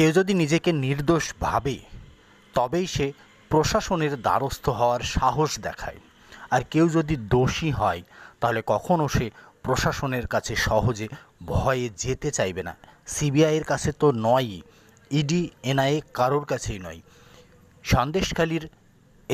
কেউ যদি নিজেকে নির্দোষ ভাবে, তবেই সে প্রশাসনের দ্বারস্থ হওয়ার সাহস দেখায়। আর কেউ যদি দোষী হয়, তাহলে কখনও সে প্রশাসনের কাছে সহজে ভয়ে যেতে চাইবে না। সিবিআইয়ের কাছে তো নয়ই, ইডি, এনআইএ কারোর কাছেই নয়। সন্দেশখালীর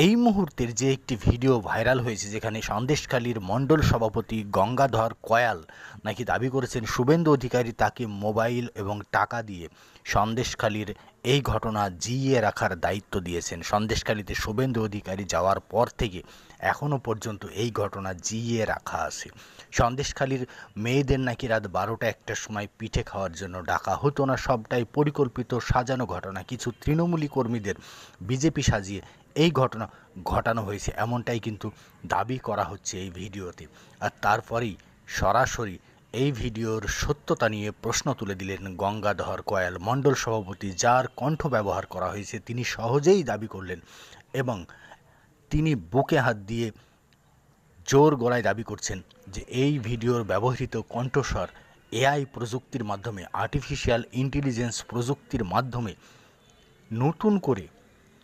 এই মুহূর্তের যে একটি ভিডিও ভাইরাল হয়েছে, যেখানে সন্দেশখালীর মণ্ডল সভাপতি গঙ্গাধর কয়াল নাকি দাবি করেছেন শুভেন্দু অধিকারী তাকে মোবাইল এবং টাকা দিয়ে সন্দেশখালীর এই ঘটনা জিইয়ে রাখার দায়িত্ব দিয়েছেন। সন্দেশখালীতে শুভেন্দু অধিকারী যাওয়ার পর থেকে এখনও পর্যন্ত এই ঘটনা জিইয়ে রাখা আছে। সন্দেশখালীর মেয়েদের নাকি রাত বারোটা একটার সময় পিঠে খাওয়ার জন্য ডাকা হতো না, সবটাই পরিকল্পিত সাজানো ঘটনা। কিছু তৃণমূলী কর্মীদের বিজেপি সাজিয়ে এই ঘটনা, ঘটানো হয়েছে। এমনটাই কিন্তু দাবি করা হচ্ছে এই ভিডিওতে। আর তারপরেই সরাসরি এই ভিডিওর সত্যতা নিয়ে প্রশ্ন তুলে দিলেন গঙ্গাধর কয়াল মণ্ডল সভাপতি, যার কণ্ঠ ব্যবহার করা হয়েছে। তিনি সহজেই দাবি করলেন এবং তিনি বুকে হাত দিয়ে জোর গলায় দাবি করছেন যে এই ভিডিওর ব্যবহৃত কণ্ঠস্বর এআই প্রযুক্তির মাধ্যমে আর্টিফিশিয়াল ইন্টেলিজেন্স প্রযুক্তির মাধ্যমে নতুন করে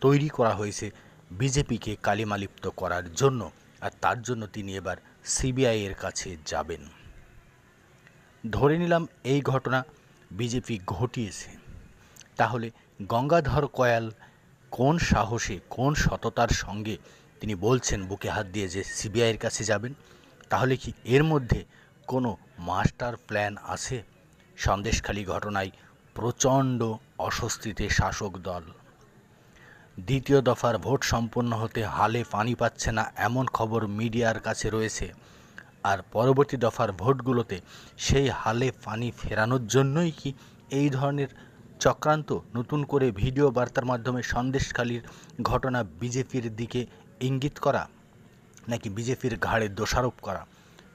তৈরি করা হয়েছে বিজেপিকে কালিমালিপ্ত করার জন্য, আর তার জন্য তিনি এবার সিবিআই এর কাছে যাবেন। ধরে নিলাম এই ঘটনা বিজেপি ঘটিয়েছে। তাহলে গঙ্গাধর কয়াল কোন সাহসে, কোন সততার সঙ্গে তিনি বলছেন বুকে হাত দিয়ে যে সিবিআইয়ের কাছে যাবেন? তাহলে কি এর মধ্যে কোনো মাস্টার প্ল্যান আছে? সন্দেশখালী ঘটনায় প্রচণ্ড অস্বস্তিতে শাসক দল দ্বিতীয় দফার ভোট সম্পন্ন হতে হালে পানি পাচ্ছে না এমন খবর মিডিয়ার কাছে রয়েছে। আর পরবর্তী দফার ভোটগুলোতে সেই হালে পানি ফেরানোর জন্যই কি এই ধরনের চক্রান্ত? নতুন করে ভিডিও বার্তার মাধ্যমে সন্দেশখালীর ঘটনা বিজেপির দিকে ইঙ্গিত করা নাকি বিজেপির ঘাড়ে দোষারোপ করা?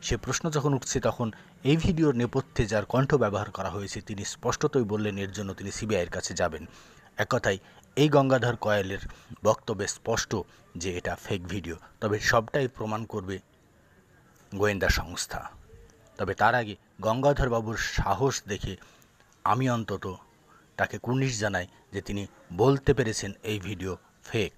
সে প্রশ্ন যখন উঠছে তখন এই ভিডিওর নেপথ্যে যার কণ্ঠ ব্যবহার করা হয়েছে তিনি স্পষ্টতই বললেন, এর জন্য তিনি সিবিআইয়ের কাছে যাবেন। এক কথায় এই গঙ্গাধর কয়েলের বক্তব্যে স্পষ্ট যে এটা ফেক ভিডিও তবে সবটাই প্রমাণ করবে গোয়েন্দা সংস্থা। তবে তার আগে গঙ্গাধরবাবুর সাহস দেখে আমি অন্তত তাকে কুর্নিশ জানাই যে তিনি বলতে পেরেছেন এই ভিডিও ফেক